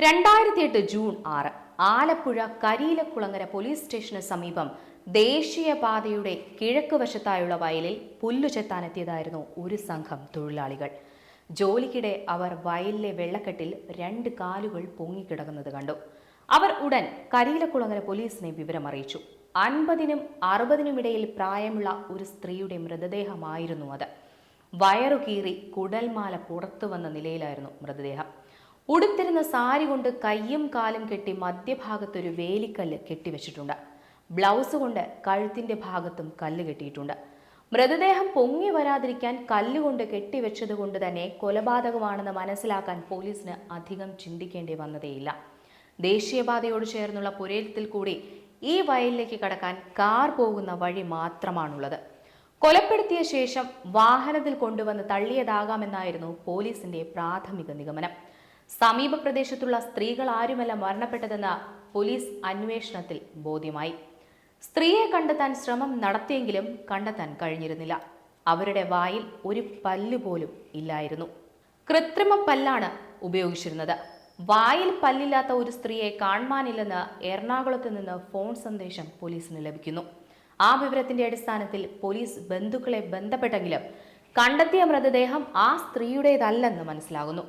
രണ്ടായിരത്തി എട്ട് ജൂൺ ആറ് ആലപ്പുഴ കരിയിലക്കുളങ്ങര പോലീസ് സ്റ്റേഷന് സമീപം ദേശീയപാതയുടെ കിഴക്ക് വശത്തായുള്ള വയലിൽ പുല്ലു ചെത്താനെത്തിയതായിരുന്നു ഒരു സംഘം തൊഴിലാളികൾ. ജോലിക്കിടെ അവർ വയലിലെ വെള്ളക്കെട്ടിൽ രണ്ട് കാലുകൾ പൊങ്ങിക്കിടക്കുന്നത് കണ്ടു. അവർ ഉടൻ കരിയിലക്കുളങ്ങര പോലീസിനെ വിവരമറിയിച്ചു. അൻപതിനും അറുപതിനുമിടയിൽ പ്രായമുള്ള ഒരു സ്ത്രീയുടെ മൃതദേഹമായിരുന്നു അത്. വയറുകീറി കുടൽമാല പുറത്തു വന്ന നിലയിലായിരുന്നു മൃതദേഹം. ഉടുത്തിരുന്ന സാരി കൊണ്ട് കയ്യും കാലും കെട്ടി മധ്യഭാഗത്തൊരു വേലിക്കല്ല് കെട്ടിവെച്ചിട്ടുണ്ട്. ബ്ലൗസ് കൊണ്ട് കഴുത്തിന്റെ ഭാഗത്തും കല്ല് കെട്ടിയിട്ടുണ്ട്. മൃതദേഹം പൊങ്ങി വരാതിരിക്കാൻ കല്ലുകൊണ്ട് കെട്ടിവെച്ചത് കൊണ്ട് തന്നെ കൊലപാതകമാണെന്ന് മനസ്സിലാക്കാൻ പോലീസിന് അധികം ചിന്തിക്കേണ്ടി വന്നതേയില്ല. ദേശീയപാതയോട് ചേർന്നുള്ള പുരയിലത്തിൽ കൂടി ഈ വയലിലേക്ക് കടക്കാൻ കാർ പോകുന്ന വഴി മാത്രമാണുള്ളത്. കൊലപ്പെടുത്തിയ ശേഷം വാഹനത്തിൽ കൊണ്ടുവന്ന് തള്ളിയതാകാമെന്നായിരുന്നു പോലീസിന്റെ പ്രാഥമിക നിഗമനം. സമീപ പ്രദേശത്തുള്ള സ്ത്രീകൾ ആരുമല്ല മരണപ്പെട്ടതെന്ന് പോലീസ് അന്വേഷണത്തിൽ ബോധ്യമായി. സ്ത്രീയെ കണ്ടെത്താൻ ശ്രമം നടത്തിയെങ്കിലും കണ്ടെത്താൻ കഴിഞ്ഞിരുന്നില്ല. അവരുടെ വായിൽ ഒരു പല്ല് പോലും ഇല്ലായിരുന്നു. കൃത്രിമ പല്ലാണ് ഉപയോഗിച്ചിരുന്നത്. വായിൽ പല്ലില്ലാത്ത ഒരു സ്ത്രീയെ കാണുവാനില്ലെന്ന് എറണാകുളത്ത് നിന്ന് ഫോൺ സന്ദേശം പോലീസിന് ലഭിക്കുന്നു. ആ വിവരത്തിന്റെ അടിസ്ഥാനത്തിൽ പോലീസ് ബന്ധുക്കളെ ബന്ധപ്പെട്ടെങ്കിലും കണ്ടെത്തിയ മൃതദേഹം ആ സ്ത്രീയുടേതല്ലെന്ന് മനസ്സിലാകുന്നു.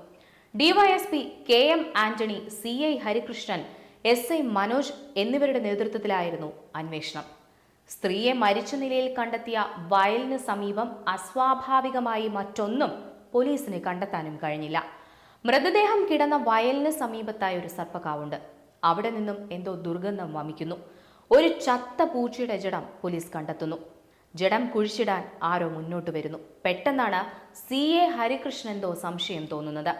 DYSP K M Antony C I Harikrishnan S I Manoj എന്നിവരുടെ നേതൃത്വത്തിലായിരുന്നു അന്വേഷണം. സ്ത്രീയെ മരിച്ച നിലയിൽ കണ്ടെത്തിയ വയലിന് സമീപം അസ്വാഭാവികമായി മറ്റൊന്നും പോലീസിന് കണ്ടെത്താനും കഴിഞ്ഞില്ല. മൃതദേഹം കിടന്ന വയലിന് സമീപത്തായി ഒരു സർപ്പക്കാവുണ്ട്. അവിടെ നിന്നും എന്തോ ദുർഗന്ധം വമിക്കുന്നു. ഒരു ചത്ത പൂച്ചയുടെ ജഡം പോലീസ് കണ്ടെത്തുന്നു. ജഡം കുഴിച്ചിടാൻ ആരോ മുന്നോട്ട് വരുന്നു. പെട്ടെന്നാണ് സി എ ഹരികൃഷ്ണൻ എന്തോ സംശയം തോന്നുന്നത്.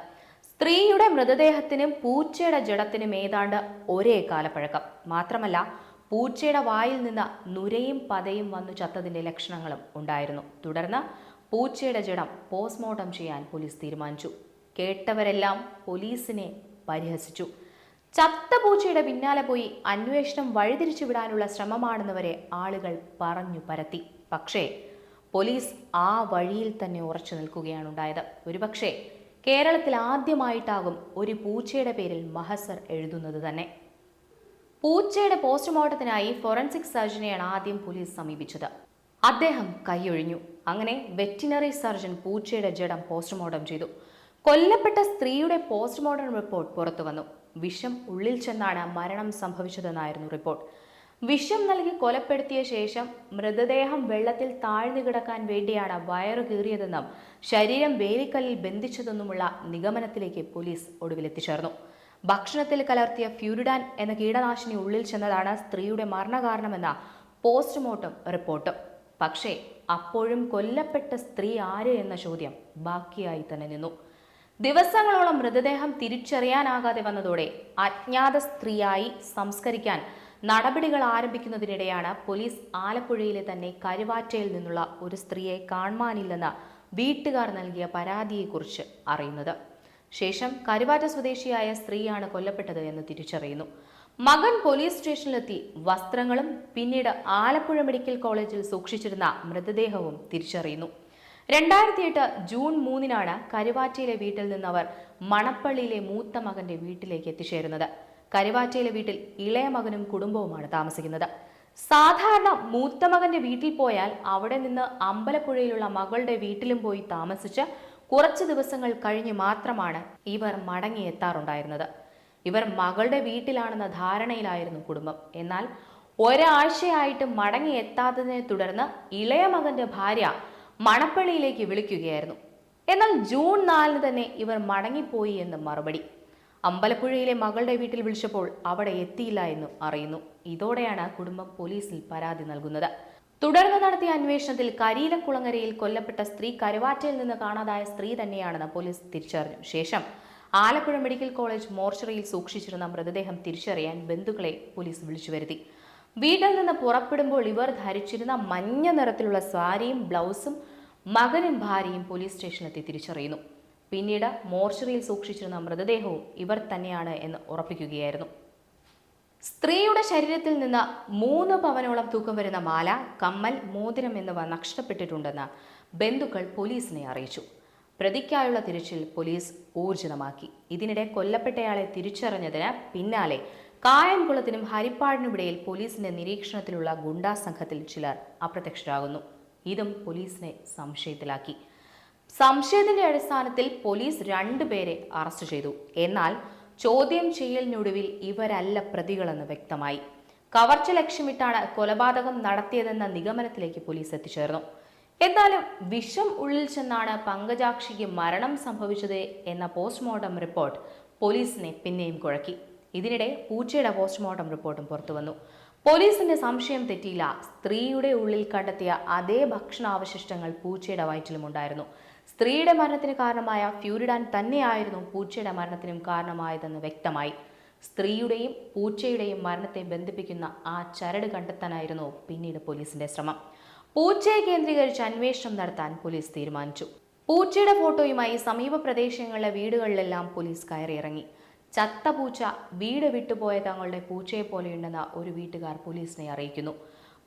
സ്ത്രീയുടെ മൃതദേഹത്തിനും പൂച്ചയുടെ ജഡത്തിനും ഏതാണ്ട് ഒരേ കാലപ്പഴക്കം. മാത്രമല്ല പൂച്ചയുടെ വായിൽ നിന്ന് നുരയും പതയും വന്നു ചത്തതിന്റെ ലക്ഷണങ്ങളും ഉണ്ടായിരുന്നു. തുടർന്ന് പൂച്ചയുടെ ജഡം പോസ്റ്റ്മോർട്ടം ചെയ്യാൻ പോലീസ് തീരുമാനിച്ചു. കേട്ടവരെല്ലാം പോലീസിനെ പരിഹസിച്ചു. ചത്ത പൂച്ചയുടെ പിന്നാലെ പോയി അന്വേഷണം വഴിതിരിച്ചു വിടാനുള്ള ശ്രമമാണെന്നവരെ ആളുകൾ പറഞ്ഞു പരത്തി. പക്ഷേ പോലീസ് ആ വഴിയിൽ തന്നെ ഉറച്ചു നിൽക്കുകയാണ് ഉണ്ടായത്. ഒരുപക്ഷെ കേരളത്തിൽ ആദ്യമായിട്ടാകും ഒരു പൂച്ചയുടെ പേരിൽ മഹസർ എഴുതുന്നത് തന്നെ. പൂച്ചയുടെ പോസ്റ്റ്മോർട്ടത്തിനായി ഫോറൻസിക് സർജനെയാണ് ആദ്യം പോലീസ് സമീപിച്ചത്. അദ്ദേഹം കൈയൊഴിഞ്ഞു. അങ്ങനെ വെറ്റിനറി സർജൻ പൂച്ചയുടെ ജഡം പോസ്റ്റ്മോർട്ടം ചെയ്തു. കൊല്ലപ്പെട്ട സ്ത്രീയുടെ പോസ്റ്റ്മോർട്ടം റിപ്പോർട്ട് പുറത്തു വന്നു വിഷം ഉള്ളിൽ ചെന്നാണ് മരണം സംഭവിച്ചതെന്നായിരുന്നു റിപ്പോർട്ട്. വിഷം നൽകി കൊലപ്പെടുത്തിയ ശേഷം മൃതദേഹം വെള്ളത്തിൽ താഴ്ന്നു കിടക്കാൻ വേണ്ടിയാണ് വയറു കീറിയതെന്നും ശരീരം വേലിക്കല്ലിൽ ബന്ധിച്ചതെന്നുമുള്ള നിഗമനത്തിലേക്ക് പോലീസ് ഒടുവിലെത്തിച്ചേർന്നു. ഭക്ഷണത്തിൽ കലർത്തിയ ഫ്യൂരിഡാൻ എന്ന കീടനാശിനി ഉള്ളിൽ ചെന്നതാണ് സ്ത്രീയുടെ മരണകാരണമെന്ന പോസ്റ്റ്മോർട്ടം റിപ്പോർട്ട്. പക്ഷേ അപ്പോഴും കൊല്ലപ്പെട്ട സ്ത്രീ ആര് എന്ന ചോദ്യം ബാക്കിയായി തന്നെ നിന്നു. ദിവസങ്ങളോളം മൃതദേഹം തിരിച്ചറിയാനാകാതെ വന്നതോടെ അജ്ഞാത സ്ത്രീയായി സംസ്കരിക്കാൻ നടപടികൾ ആരംഭിക്കുന്നതിനിടെയാണ് പോലീസ് ആലപ്പുഴയിലെ തന്നെ കരുവാറ്റയിൽ നിന്നുള്ള ഒരു സ്ത്രീയെ കാണുവാനില്ലെന്ന് വീട്ടുകാർ നൽകിയ പരാതിയെക്കുറിച്ച് അറിയുന്നത്. ശേഷം കരുവാറ്റ സ്വദേശിയായ സ്ത്രീയാണ് കൊല്ലപ്പെട്ടത് എന്ന് തിരിച്ചറിയുന്നു. മകൻ പോലീസ് സ്റ്റേഷനിലെത്തി വസ്ത്രങ്ങളും പിന്നീട് ആലപ്പുഴ മെഡിക്കൽ കോളേജിൽ സൂക്ഷിച്ചിരുന്ന മൃതദേഹവും തിരിച്ചറിയുന്നു. രണ്ടായിരത്തി എട്ട് ജൂൺ മൂന്നിനാണ് കരുവാറ്റയിലെ വീട്ടിൽ നിന്നവർ മണപ്പള്ളിയിലെ മൂത്ത മകന്റെ വീട്ടിലേക്ക് എത്തിച്ചേരുന്നത്. കരുവാറ്റയിലെ വീട്ടിൽ ഇളയ മകനും കുടുംബവുമാണ് താമസിക്കുന്നത്. സാധാരണ മൂത്ത മകന്റെ വീട്ടിൽ പോയാൽ അവിടെ നിന്ന് അമ്പലപ്പുഴയിലുള്ള മകളുടെ വീട്ടിലും പോയി താമസിച്ച് കുറച്ച് ദിവസങ്ങൾ കഴിഞ്ഞ് മാത്രമാണ് ഇവർ മടങ്ങിയെത്താറുണ്ടായിരുന്നത് ഇവർ മകളുടെ വീട്ടിലാണെന്ന ധാരണയിലായിരുന്നു കുടുംബം. എന്നാൽ ഒരാഴ്ചയായിട്ട് മടങ്ങിയെത്താത്തതിനെ തുടർന്ന് ഇളയ മകന്റെ ഭാര്യ മണപ്പള്ളിയിലേക്ക് വിളിക്കുകയായിരുന്നു. എന്നാൽ ജൂൺ നാലിന് തന്നെ ഇവർ മടങ്ങിപ്പോയി എന്ന് മറുപടി. അമ്പലപ്പുഴയിലെ മകളുടെ വീട്ടിൽ വിളിച്ചപ്പോൾ അവിടെ എത്തിയില്ല എന്നും അറിയുന്നു. ഇതോടെയാണ് കുടുംബം പോലീസിൽ പരാതി നൽകുന്നത്. തുടർന്ന് നടത്തിയ അന്വേഷണത്തിൽ കരിയിലക്കുളങ്ങരയിൽ കൊല്ലപ്പെട്ട സ്ത്രീ കരുവാറ്റയിൽ നിന്ന് കാണാതായ സ്ത്രീ തന്നെയാണെന്ന് പോലീസ് തിരിച്ചറിഞ്ഞു. ശേഷം ആലപ്പുഴ മെഡിക്കൽ കോളേജ് മോർച്ചറിയിൽ സൂക്ഷിച്ചിരുന്ന മൃതദേഹം തിരിച്ചറിയാൻ ബന്ധുക്കളെ പോലീസ് വിളിച്ചു വരുത്തി. വീട്ടിൽ നിന്ന് പുറപ്പെടുമ്പോൾ ഇവർ ധരിച്ചിരുന്ന മഞ്ഞ നിറത്തിലുള്ള സാരിയും ബ്ലൗസും മകനും ഭാര്യയും പോലീസ് സ്റ്റേഷനിലെത്തി തിരിച്ചറിയുന്നു. പിന്നീട് മോർച്ചറിയിൽ സൂക്ഷിച്ചിരുന്ന മൃതദേഹവും ഇവർ തന്നെയാണ് എന്ന് ഉറപ്പിക്കുകയായിരുന്നു. സ്ത്രീയുടെ ശരീരത്തിൽ നിന്ന് മൂന്ന് പവനോളം തൂക്കം വരുന്ന മാല കമ്മൽ മോതിരം എന്നിവ നഷ്ടപ്പെട്ടിട്ടുണ്ടെന്ന് ബന്ധുക്കൾ പോലീസിനെ അറിയിച്ചു. പ്രതിക്കായുള്ള തിരച്ചിൽ പോലീസ് ഊർജിതമാക്കി ഇതിനിടെ കൊല്ലപ്പെട്ടയാളെ തിരിച്ചറിഞ്ഞതിന് പിന്നാലെ കായംകുളത്തിനും ഹരിപ്പാടിനുമിടയിൽ പോലീസിന്റെ നിരീക്ഷണത്തിലുള്ള ഗുണ്ടാ സംഘത്തിൽ ചിലർ അപ്രത്യക്ഷരാകുന്നു. ഇതും പോലീസിനെ സംശയത്തിലാക്കി. സംശയത്തിന്റെ അടിസ്ഥാനത്തിൽ പോലീസ് രണ്ടുപേരെ അറസ്റ്റ് ചെയ്തു. എന്നാൽ ചോദ്യം ചെയ്യലിനൊടുവിൽ ഇവരല്ല പ്രതികളെന്ന് വ്യക്തമായി. കവർച്ച ലക്ഷ്യമിട്ടാണ് കൊലപാതകം നടത്തിയതെന്ന നിഗമനത്തിലേക്ക് പോലീസ് എത്തിച്ചേർന്നു. എന്നാലും വിഷം ഉള്ളിൽ ചെന്നാണ് പങ്കജാക്ഷിക്ക് മരണം സംഭവിച്ചത് എന്ന പോസ്റ്റ്മോർട്ടം റിപ്പോർട്ട് പോലീസിനെ പിന്നെയും കുഴക്കി. ഇതിനിടെ പൂച്ചയുടെ പോസ്റ്റ്മോർട്ടം റിപ്പോർട്ടും പുറത്തുവന്നു. പോലീസിന്റെ സംശയം തെറ്റിയില്ല. സ്ത്രീയുടെ ഉള്ളിൽ കണ്ടെത്തിയ അതേ ഭക്ഷണാവശിഷ്ടങ്ങൾ പൂച്ചയുടെ വയറ്റിലുമുണ്ടായിരുന്നു. സ്ത്രീയുടെ മരണത്തിന് കാരണമായ ഫ്യൂരിഡാൻ തന്നെയായിരുന്നു പൂച്ചയുടെ മരണത്തിനും കാരണമായതെന്ന് വ്യക്തമായി. സ്ത്രീയുടെയും പൂച്ചയുടെയും മരണത്തെ ബന്ധിപ്പിക്കുന്ന ആ ചരട് കണ്ടെത്താനായിരുന്നു പിന്നീട് പോലീസിന്റെ ശ്രമം. പൂച്ചയെ കേന്ദ്രീകരിച്ച് അന്വേഷണം നടത്താൻ പോലീസ് തീരുമാനിച്ചു. പൂച്ചയുടെ ഫോട്ടോയുമായി സമീപ പ്രദേശങ്ങളിലെ വീടുകളിലെല്ലാം പോലീസ് കയറിയിറങ്ങി. ചത്ത പൂച്ച വീട് വിട്ടുപോയ തങ്ങളുടെ പൂച്ചയെ പോലെയുണ്ടെന്ന ഒരു വീട്ടുകാർ പോലീസിനെ അറിയിക്കുന്നു.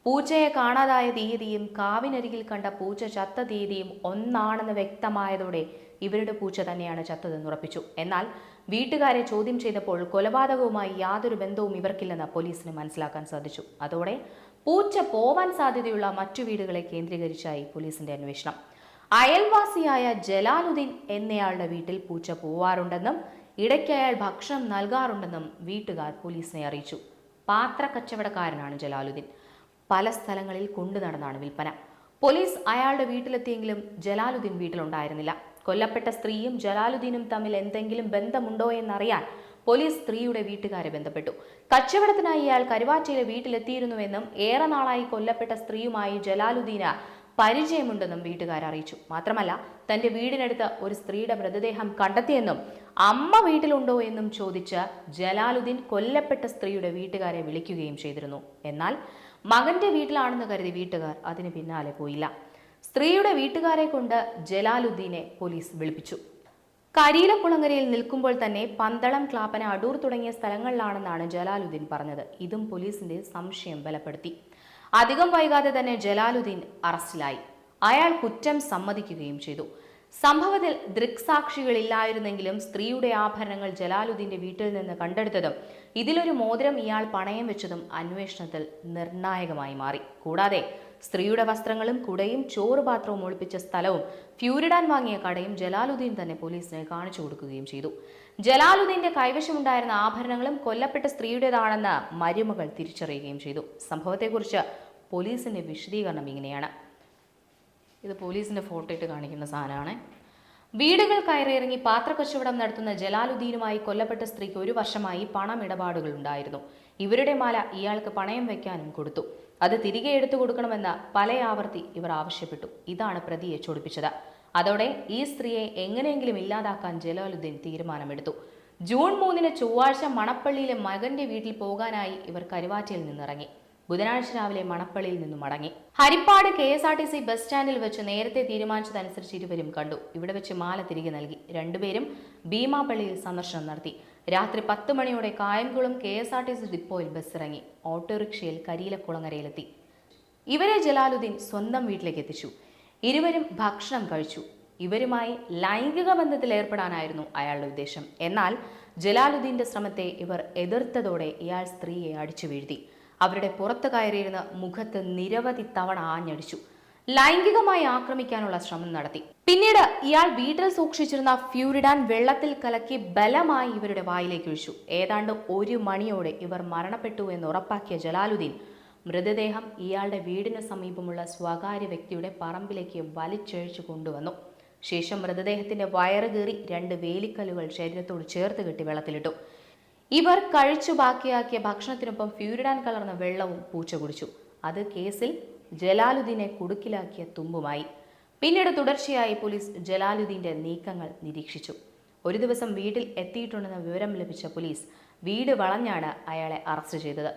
പൂച്ചയെ കാണാതായ തീയതിയും കാവിനരികിൽ കണ്ട പൂച്ച ചത്ത തീയതിയും ഒന്നാണെന്ന് വ്യക്തമായതോടെ ഇവരുടെ പൂച്ച തന്നെയാണ് ചത്തതെന്ന് ഉറപ്പിച്ചു. എന്നാൽ വീട്ടുകാരെ ചോദ്യം ചെയ്തപ്പോൾ കൊലപാതകവുമായി യാതൊരു ബന്ധവും ഇവർക്കില്ലെന്ന് പോലീസിന് മനസ്സിലാക്കാൻ സാധിച്ചു. അതോടെ പൂച്ച പോവാൻ സാധ്യതയുള്ള മറ്റു വീടുകളെ കേന്ദ്രീകരിച്ചായി പോലീസിന്റെ അന്വേഷണം. അയൽവാസിയായ ജലാലുദ്ദീൻ എന്നയാളുടെ വീട്ടിൽ പൂച്ച പോവാറുണ്ടെന്നും ഇടയ്ക്ക് അയാൾ ഭക്ഷണം നൽകാറുണ്ടെന്നും വീട്ടുകാർ പോലീസിനെ അറിയിച്ചു. പാത്ര കച്ചവടക്കാരനാണ് ജലാലുദ്ദീൻ. പല സ്ഥലങ്ങളിൽ കൊണ്ടു നടന്നാണ് വിൽപ്പന. പോലീസ് അയാളുടെ വീട്ടിലെത്തിയെങ്കിലും ജലാലുദ്ദീൻ വീട്ടിലുണ്ടായിരുന്നില്ല. കൊല്ലപ്പെട്ട സ്ത്രീയും ജലാലുദ്ദീനും തമ്മിൽ എന്തെങ്കിലും ബന്ധമുണ്ടോ എന്നറിയാൻ പോലീസ് സ്ത്രീയുടെ വീട്ടുകാരെ ബന്ധപ്പെട്ടു. കച്ചവടത്തിനായി അയാൾ കരുവാറ്റയിലെ വീട്ടിലെത്തിയിരുന്നുവെന്നും ഏറെ നാളായി കൊല്ലപ്പെട്ട സ്ത്രീയുമായി ജലാലുദ്ദീന് പരിചയമുണ്ടെന്നും വീട്ടുകാർ അറിയിച്ചു. മാത്രമല്ല തന്റെ വീടിനടുത്ത് ഒരു സ്ത്രീയുടെ മൃതദേഹം കണ്ടെത്തിയെന്നും അമ്മ വീട്ടിലുണ്ടോ എന്നും ചോദിച്ച് ജലാലുദ്ദീൻ കൊല്ലപ്പെട്ട സ്ത്രീയുടെ വീട്ടുകാരെ വിളിക്കുകയും ചെയ്തിരുന്നു. എന്നാൽ മകന്റെ വീട്ടിലാണെന്ന് കരുതി വീട്ടുകാർ അതിന് പിന്നാലെ പോയില്ല. സ്ത്രീയുടെ വീട്ടുകാരെ കൊണ്ട് ജലാലുദ്ദീനെ പോലീസ് വിളിപ്പിച്ചു. കരിയിലക്കുളങ്ങരയിൽ നിൽക്കുമ്പോൾ തന്നെ പന്തളം ക്ലാപ്പന അടൂർ തുടങ്ങിയ സ്ഥലങ്ങളിലാണെന്നാണ് ജലാലുദ്ദീൻ പറഞ്ഞത്. ഇതും പോലീസിന്റെ സംശയം ബലപ്പെടുത്തി. അധികം വൈകാതെ തന്നെ ജലാലുദ്ദീൻ അറസ്റ്റിലായി. അയാൾ കുറ്റം സമ്മതിക്കുകയും ചെയ്തു. സംഭവത്തിൽ ദൃക്സാക്ഷികളില്ലായിരുന്നെങ്കിലും സ്ത്രീയുടെ ആഭരണങ്ങൾ ജലാലുദ്ദീന്റെ വീട്ടിൽ നിന്ന് കണ്ടെടുത്തതും ഇതിലൊരു മോതിരം ഇയാൾ പണയം വെച്ചതും അന്വേഷണത്തിൽ നിർണായകമായി മാറി. കൂടാതെ സ്ത്രീയുടെ വസ്ത്രങ്ങളും കുടയും ചോറ് പാത്രവും ഒളിപ്പിച്ച സ്ഥലവും ഫ്യൂരിഡാൻ വാങ്ങിയ കടയും ജലാലുദ്ദീൻ തന്നെ പോലീസിന് കാണിച്ചു കൊടുക്കുകയും ചെയ്തു. ജലാലുദ്ദീന്റെ കൈവശമുണ്ടായിരുന്ന ആഭരണങ്ങളും കൊല്ലപ്പെട്ട സ്ത്രീയുടേതാണെന്ന് മരുമകൾ തിരിച്ചറിയുകയും ചെയ്തു. സംഭവത്തെക്കുറിച്ച് പോലീസിന്റെ വിശദീകരണം ഇങ്ങനെയാണ്. ഇത് പോലീസിന്റെ ഫോട്ടോ ഇട്ട് കാണിക്കുന്ന സാധനമാണ്. വീടുകൾ കയറിയിറങ്ങി പാത്രക്കച്ചവടം നടത്തുന്ന ജലാലുദ്ദീനുമായി കൊല്ലപ്പെട്ട സ്ത്രീക്ക് ഒരു വർഷമായി പണമിടപാടുകൾ ഉണ്ടായിരുന്നു. ഇവരുടെ മാല ഇയാൾക്ക് പണയം വെക്കാനും കൊടുത്തു. അത് തിരികെ എടുത്തു കൊടുക്കണമെന്ന് പല ആവർത്തി ഇവർ ആവശ്യപ്പെട്ടു. ഇതാണ് പ്രതിയെ ചൊടിപ്പിച്ചത്. അതോടെ ഈ സ്ത്രീയെ എങ്ങനെയെങ്കിലും ഇല്ലാതാക്കാൻ ജലാലുദ്ദീൻ തീരുമാനമെടുത്തു. ജൂൺ മൂന്നിന് ചൊവ്വാഴ്ച മണപ്പള്ളിയിലെ മകന്റെ വീട്ടിൽ പോകാനായി ഇവർ കരുവാറ്റയിൽ നിന്നിറങ്ങി. ബുധനാഴ്ച രാവിലെ മണപ്പള്ളിയിൽ നിന്നും മടങ്ങി. Harippad K S R T C bus സ്റ്റാൻഡിൽ വെച്ച് നേരത്തെ തീരുമാനിച്ചതനുസരിച്ച് ഇരുവരും കണ്ടു. ഇവിടെ വെച്ച് മാല തിരികെ നൽകി. രണ്ടുപേരും ഭീമാപ്പള്ളിയിൽ സന്ദർശനം നടത്തി. രാത്രി പത്ത് മണിയോടെ Kayamkulam K S R T C ഡിപ്പോയിൽ ബസ് ഇറങ്ങി ഓട്ടോറിക്ഷയിൽ കരിയിലക്കുളങ്ങരയിലെത്തി. ഇവരെ ജലാലുദ്ദീൻ സ്വന്തം വീട്ടിലേക്ക് എത്തിച്ചു. ഇരുവരും ഭക്ഷണം കഴിച്ചു. ഇവരുമായി ലൈംഗിക ബന്ധത്തിൽ ഏർപ്പെടാനായിരുന്നു അയാളുടെ ഉദ്ദേശം. എന്നാൽ ജലാലുദ്ദീന്റെ ശ്രമത്തെ ഇവർ എതിർത്തതോടെ ഇയാൾ സ്ത്രീയെ അടിച്ചു വീഴ്ത്തി. അവരുടെ പുറത്ത് കയറിയിരുന്ന് മുഖത്ത് നിരവധി തവണ ആഞ്ഞടിച്ചു. ലൈംഗികമായി ആക്രമിക്കാനുള്ള ശ്രമം നടത്തി. പിന്നീട് ഇയാൾ വീട്ടിൽ സൂക്ഷിച്ചിരുന്ന ഫ്യൂരിഡാൻ വെള്ളത്തിൽ കലക്കി ബലമായി ഇവരുടെ വായിലേക്ക് ഒഴിച്ചു. ഏതാണ്ട് ഒരു മണിയോടെ ഇവർ മരണപ്പെട്ടു എന്ന് ഉറപ്പാക്കിയ ജലാലുദ്ദീൻ മൃതദേഹം ഇയാളുടെ വീടിന് സമീപമുള്ള സ്വകാര്യ വ്യക്തിയുടെ പറമ്പിലേക്ക് വലിച്ചഴിച്ചു കൊണ്ടുവന്നു. ശേഷം മൃതദേഹത്തിന്റെ വയറ് കീറി രണ്ട് വേലിക്കല്ലുകൾ ശരീരത്തോട് ചേർത്ത് കെട്ടി വെള്ളത്തിലിട്ടു. ഇവർ കഴിച്ചു ബാക്കിയാക്കിയ ഭക്ഷണത്തിനൊപ്പം ഫ്യൂരിഡാൻ കലർന്ന വെള്ളവും പൂച്ച കുടിച്ചു. അത് കേസിൽ ജലാലുദ്ദീനെ കുടുക്കിലാക്കിയ തുമ്പുമായി. പിന്നീട് തുടർച്ചയായി പോലീസ് ജലാലുദ്ദീന്റെ നീക്കങ്ങൾ നിരീക്ഷിച്ചു. ഒരു ദിവസം വീട്ടിൽ എത്തിയിട്ടുണ്ടെന്ന വിവരം ലഭിച്ച പോലീസ് വീട് വളഞ്ഞാണ് അയാളെ അറസ്റ്റ് ചെയ്തത്.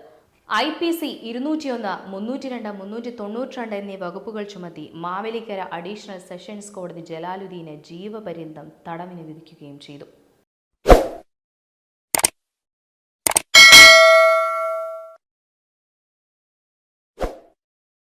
ഐ പി സി ഇരുന്നൂറ്റിയൊന്ന് മുന്നൂറ്റി രണ്ട് മുന്നൂറ്റി തൊണ്ണൂറ്റി രണ്ട് എന്നീ വകുപ്പുകൾ ചുമത്തി മാവേലിക്കര അഡീഷണൽ സെഷൻസ് കോടതി ജലാലുദ്ദീനെ ജീവപര്യന്തം തടവിന് വിധിക്കുകയും ചെയ്തു.